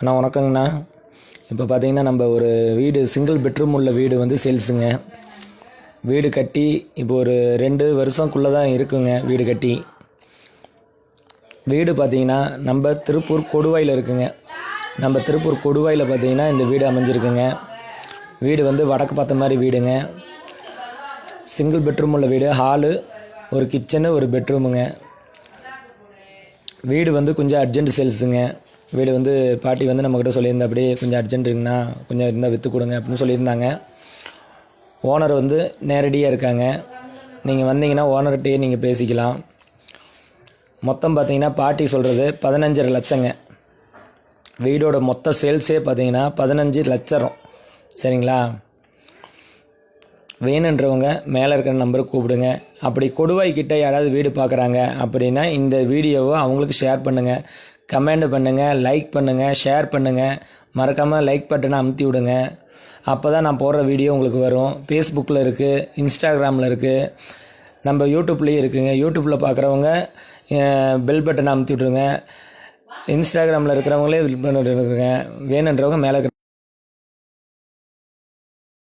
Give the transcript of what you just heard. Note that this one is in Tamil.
அண்ணா வணக்கங்கண்ணா. இப்போ பார்த்தீங்கன்னா நம்ம ஒரு வீடு சிங்கிள் பெட்ரூம் உள்ள வீடு வந்து சேல்ஸுங்க. வீடு கட்டி இப்போ ஒரு ரெண்டு வருஷம்குள்ளே தான் இருக்குங்க வீடு கட்டி. வீடு பார்த்தீங்கன்னா நம்ம திருப்பூர் கொடுவாயில் இருக்குங்க. நம்ம திருப்பூர் கொடுவாயில் பார்த்தீங்கன்னா இந்த வீடு அமைஞ்சிருக்குங்க. வீடு வந்து வடக்கு பார்த்த மாதிரி வீடுங்க. சிங்கிள் பெட்ரூம் உள்ள வீடு ஹாலு ஒரு கிச்சனு ஒரு பெட்ரூமுங்க வீடு வந்து கொஞ்சம் அர்ஜென்ட் சேல்ஸுங்க வீடு வந்து பாட்டி வந்து நம்மக்கிட்ட சொல்லியிருந்தா அப்படியே கொஞ்சம் அர்ஜென்ட் இருக்குண்ணா கொஞ்சம் இருந்தால் விற்று கொடுங்க அப்படின்னு சொல்லியிருந்தாங்க. ஓனர் வந்து நேரடியாக இருக்காங்க. நீங்கள் வந்தீங்கன்னா ஓனர்கிட்டயே நீங்கள் பேசிக்கலாம். மொத்தம் பார்த்தீங்கன்னா பாட்டி சொல்கிறது பதினஞ்சரை லட்சங்க. வீடோட மொத்த சேல்ஸே பார்த்தீங்கன்னா பதினஞ்சு லட்சம். சரிங்களா? வேணுன்றவங்க மேலே இருக்கிற நம்பருக்கு கூப்பிடுங்க. அப்படி கொடுவாய்க்கிட்ட யாராவது வீடு பார்க்குறாங்க அப்படின்னா இந்த வீடியோவை அவங்களுக்கு ஷேர் பண்ணுங்கள் கமெண்ட் பண்ணுங்கள் லைக் பண்ணுங்கள் ஷேர் பண்ணுங்கள் மறக்காமல் லைக் பட்டனை அமுத்தி விடுங்க. அப்போ தான் நான் போடுற வீடியோ உங்களுக்கு வரும். ஃபேஸ்புக்கில் இருக்குது இன்ஸ்டாகிராமில் இருக்குது நம்ம யூடியூப்லேயும் இருக்குதுங்க யூடியூப்பில் பார்க்குறவங்க பெல் பட்டனை அமுத்தி விட்ருங்க இன்ஸ்டாகிராமில் இருக்கிறவங்களே பெல் பண்ணிட்டு இருக்குங்க வேணுன்றவங்க மேலே